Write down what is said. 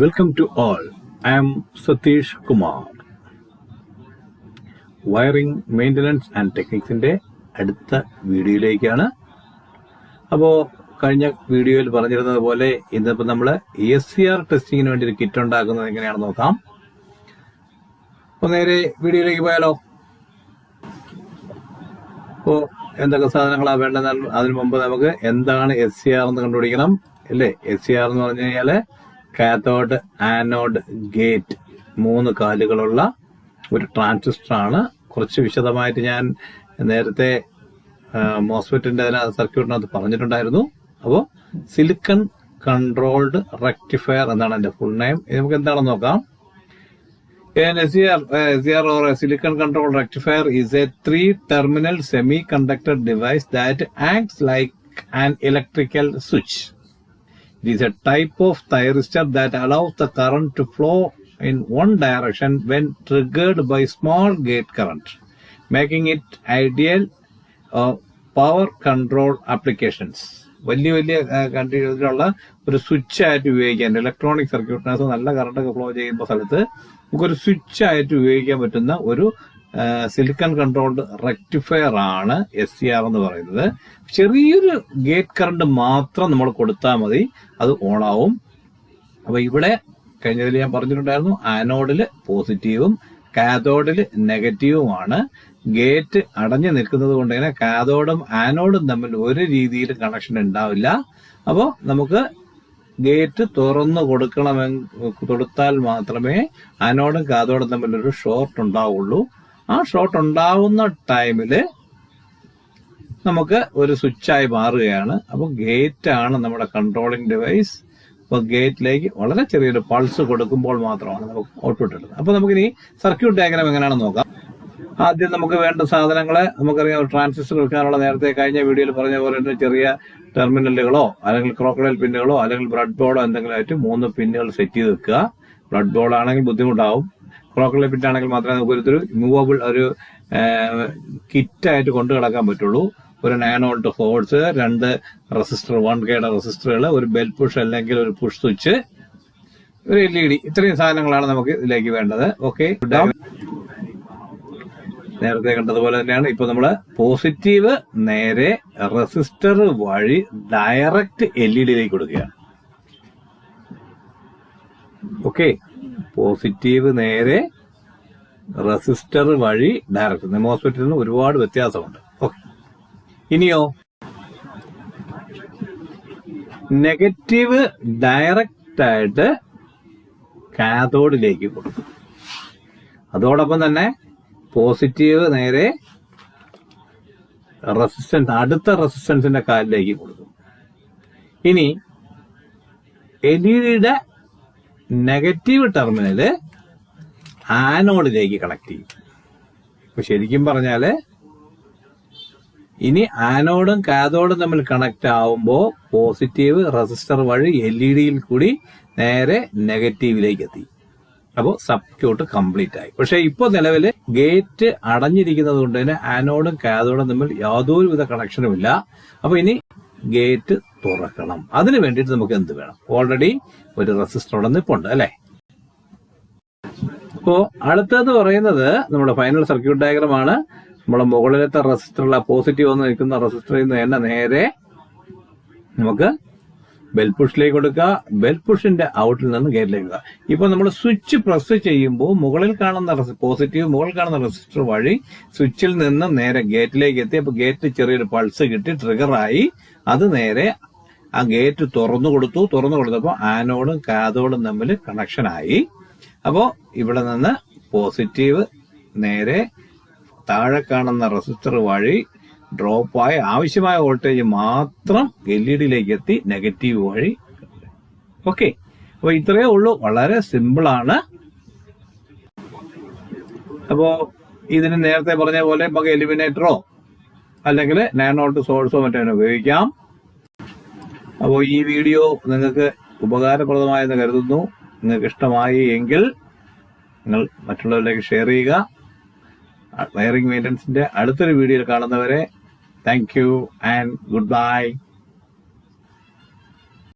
Welcome to all. I am Sathish Kumar wiring maintenance and ടെക്നിക്സിന്റെ അടുത്ത വീഡിയോയിലേക്കാണ്. അപ്പോൾ കഴിഞ്ഞ വീഡിയോയിൽ പറഞ്ഞിരുന്നത് പോലെ ഇന്നിപ്പോൾ നമ്മൾ എസ് സി ആർ ടെസ്റ്റിങ്ങിന് വേണ്ടി ഒരു കിറ്റ് ഉണ്ടാക്കുന്നത് എങ്ങനെയാണെന്ന് നോക്കാം. അപ്പോൾ നേരെ വീഡിയോയിലേക്ക് പോയാലോ? അപ്പോൾ എന്തൊക്കെ സാധനങ്ങളാണ് വേണ്ടത് അതിനു മുമ്പ് നമുക്ക് എന്താണ് എസ് സി ആർ എന്ന് കണ്ടുപിടിക്കണം. അല്ലേ? എസ് സി ആർ എന്ന് പറഞ്ഞു കഴിഞ്ഞാൽ കാത്തോഡ് ആനോഡ് ഗേറ്റ് മൂന്ന് കാലുകളുള്ള ഒരു ട്രാൻസിസ്റ്റർ ആണ് കുറച്ച് വിശദമായിട്ട് ഞാൻ നേരത്തെ മോസ്ഫെറ്റിന്റെ സർക്യൂട്ടിനകത്ത് പറഞ്ഞിട്ടുണ്ടായിരുന്നു. അപ്പോൾ സിലിക്കൺ കൺട്രോൾഡ് റെക്ടിഫയർ എന്നാണ് എന്റെ ഫുൾ നെയിം. നമുക്ക് എന്താണെന്ന് നോക്കാം. Silicon control rectifier is a three terminal semiconductor device that act like an electrical switch. It is a type of thyristor that allows the current to flow in one direction when triggered by small gate current, making it ideal uh, power control applications. വലിയ വലിയ കൺട്രികളിലുള്ള ഒരു switch ആയിട്ട് ഉപയോഗിക്കാൻ electronic സർക്യൂട്ടിനകത്ത് നല്ല കറണ്ടൊക്കെ flow ചെയ്യുമ്പോൾ സ്ഥലത്ത് നമുക്കൊരു switch ആയിട്ട് ഉപയോഗിക്കാൻ പറ്റുന്ന ഒരു സിലിക്കൺ കൺട്രോൾഡ് റെക്ടിഫയർ ആണ് എസ് സി ആർ എന്ന് പറയുന്നത്. ചെറിയൊരു ഗേറ്റ് കറണ്ട് മാത്രം നമ്മൾ കൊടുത്താൽ മതി. അത് ഓണാവും അപ്പൊ ഇവിടെ കഴിഞ്ഞതിൽ ഞാൻ പറഞ്ഞിട്ടുണ്ടായിരുന്നു ആനോഡിൽ പോസിറ്റീവും കാതോഡിൽ നെഗറ്റീവുമാണ് ഗേറ്റ് അടഞ്ഞു നിൽക്കുന്നത് കൊണ്ട് തന്നെ കാതോഡും ആനോഡും തമ്മിൽ ഒരു രീതിയിലും കണക്ഷൻ ഉണ്ടാവില്ല. അപ്പോൾ നമുക്ക് ഗേറ്റ് തുറന്നു കൊടുക്കണമെങ്കിൽ കൊടുത്താൽ മാത്രമേ ആനോടും കാതോടും തമ്മിൽ ഒരു ഷോർട്ട് ഉണ്ടാവുള്ളൂ. ആ ഷോട്ട് ഉണ്ടാവുന്ന ടൈമിൽ നമുക്ക് ഒരു സ്വിച്ചായി മാറുകയാണ്. അപ്പോൾ ഗേറ്റ് ആണ് നമ്മുടെ കൺട്രോളിംഗ് ഡിവൈസ് അപ്പോൾ ഗേറ്റിലേക്ക് വളരെ ചെറിയൊരു പൾസ് കൊടുക്കുമ്പോൾ മാത്രമാണ് നമുക്ക് ഔട്ട്പുട്ട് എടുക്കുന്നത് അപ്പോൾ നമുക്കിനി സർക്യൂട്ട് ഡയഗ്രാം എങ്ങനെയാണെന്ന് നോക്കാം. ആദ്യം നമുക്ക് വേണ്ട സാധനങ്ങൾ നമുക്കറിയാം ട്രാൻസിസ്റ്റർ വെക്കാനുള്ള നേരത്തെ കഴിഞ്ഞ വീഡിയോയിൽ പറഞ്ഞ പോലെ തന്നെ ചെറിയ ടെർമിനലുകളോ അല്ലെങ്കിൽ ക്രോക്കഡൈൽ പിന്നുകളോ അല്ലെങ്കിൽ ബ്രെഡ് ബോർഡോ എന്തെങ്കിലും ആയിട്ട് മൂന്ന് പിന്നുകൾ സെറ്റ് ചെയ്ത് വെക്കുക. ബ്ലഡ് ബോൾ ആണെങ്കിൽ ബുദ്ധിമുട്ടാവും. ക്രോക്കഡൈൽ പിറ്റ് ആണെങ്കിൽ മാത്രമേ നമുക്ക് ഒരു മൂവബിൾ ഒരു കിറ്റായിട്ട് കൊണ്ടു കിടക്കാൻ പറ്റുള്ളൂ. ഒരു നയൻ വോൾട്ട് ഫോഴ്സ് രണ്ട് റെസിസ്റ്റർ വൺ കെയുടെ റെസിസ്റ്ററുകൾ ഒരു ബെൽ പുഷ് അല്ലെങ്കിൽ ഒരു പുഷ് സ്വിച്ച് ഒരു എൽ ഇ ഡി ഇത്രയും സാധനങ്ങളാണ് നമുക്ക് ഇതിലേക്ക് വേണ്ടത്. ഓക്കെ നേരത്തെ കണ്ടതുപോലെ തന്നെയാണ്. ഇപ്പൊ നമ്മൾ പോസിറ്റീവ് നേരെ റെസിസ്റ്റർ വഴി ഡയറക്റ്റ് എൽ ഇ ഡിയിലേക്ക് കൊടുക്കുകയാണ്. ഓക്കെ പോസിറ്റീവ് നേരെ റെസിസ്റ്റർ വഴി ഡയറക്റ്റ് മോസ്ഫെറ്റിൽ നിന്ന് ഒരുപാട് വ്യത്യാസമുണ്ട്. ഓക്കെ ഇനിയോ? നെഗറ്റീവ് ഡയറക്റ്റ് ആയിട്ട് കാതോഡിലേക്ക് കൊടുക്കും. അതോടൊപ്പം തന്നെ പോസിറ്റീവ് നേരെ റെസിസ്റ്റൻസ് അടുത്ത റെസിസ്റ്റൻസിന്റെ കാലിലേക്ക് കൊടുക്കും. ഇനി എൽ ഇ ഡിയുടെ നെഗറ്റീവ് ടെർമിനൽ ആനോഡിലേക്ക് കണക്ട് ചെയ്യും. ഇപ്പൊ ശരിക്കും പറഞ്ഞാൽ ഇനി ആനോഡും കാതോഡും തമ്മിൽ കണക്ട് ആവുമ്പോൾ പോസിറ്റീവ് റെസിസ്റ്റർ വഴി എൽ ഇ ഡിയിൽ കൂടി നേരെ നെഗറ്റീവിലേക്ക് എത്തി. അപ്പോൾ സബ്ക്യൂട്ട് കംപ്ലീറ്റ് ആയി. പക്ഷെ ഇപ്പോൾ നിലവിൽ ഗേറ്റ് അടഞ്ഞിരിക്കുന്നത് കൊണ്ട് തന്നെ ആനോഡും കാതോഡും തമ്മിൽ യാതൊരുവിധ കണക്ഷനും ഇല്ല. അപ്പോൾ ഇനി ഗേറ്റ് തുറക്കണം. അതിന് വേണ്ടിയിട്ട് നമുക്ക് എന്ത് വേണം? ഓൾറെഡി ഒരു റെസിസ്റ്റർ അവിടെ നിൽപ്പുണ്ട് അല്ലെ? അപ്പോ അടുത്തത് പറയുന്നത് നമ്മുടെ ഫൈനൽ സർക്യൂട്ട് ഡയഗ്രാം ആണ്. നമ്മുടെ മുകളിലത്തെ റെസിസ്റ്ററുള്ള പോസിറ്റീവ് വന്ന് നിൽക്കുന്ന റെസിസ്റ്ററിൽ നിന്ന് തന്നെ നേരെ നമുക്ക് ബെൽപുഷിലേക്ക് കൊടുക്കുക. ബെൽപുഷിന്റെ ഔട്ടിൽ നിന്ന് ഗേറ്റിലേക്ക് ഇപ്പൊ നമ്മൾ സ്വിച്ച് പ്രസ് ചെയ്യുമ്പോൾ മുകളിൽ കാണുന്ന പോസിറ്റീവ് മുകളിൽ കാണുന്ന റെസിസ്റ്റർ വഴി സ്വിച്ചിൽ നിന്ന് നേരെ ഗേറ്റിലേക്ക് എത്തി. അപ്പൊ ഗേറ്റിൽ ചെറിയൊരു പൾസ് കിട്ടി ട്രിഗറായി അത് നേരെ ആ ഗേറ്റ് തുറന്നു കൊടുത്തു. തുറന്നു കൊടുത്തപ്പോൾ ആനോടും കാതോടും തമ്മിൽ കണക്ഷനായി അപ്പോൾ ഇവിടെ നിന്ന് പോസിറ്റീവ് നേരെ താഴെ കാണുന്ന റെസിസ്റ്റർ വഴി ഡ്രോപ്പായി ആവശ്യമായ വോൾട്ടേജ് മാത്രം എൽ ഇ ഡിയിലേക്ക് എത്തി. നെഗറ്റീവ് വഴി. ഓക്കെ അപ്പൊ ഇത്രയേ ഉള്ളൂ. വളരെ സിമ്പിൾ ആണ്. അപ്പോ ഇതിന് നേരത്തെ പറഞ്ഞ പോലെ നമുക്ക് എലിമിനേറ്ററോ അല്ലെങ്കിൽ വോൾട്ട് സോഴ്സോ മറ്റോ ഉപയോഗിക്കാം. അപ്പോൾ ഈ വീഡിയോ നിങ്ങൾക്ക് ഉപകാരപ്രദമായെന്ന് കരുതുന്നു. നിങ്ങൾക്ക് ഇഷ്ടമായി എങ്കിൽ നിങ്ങൾ മറ്റുള്ളവരിലേക്ക് ഷെയർ ചെയ്യുക. വയറിംഗ് മെയിന്റനൻസിന്റെ അടുത്തൊരു വീഡിയോയിൽ കാണുന്നവരെ thank you and good bye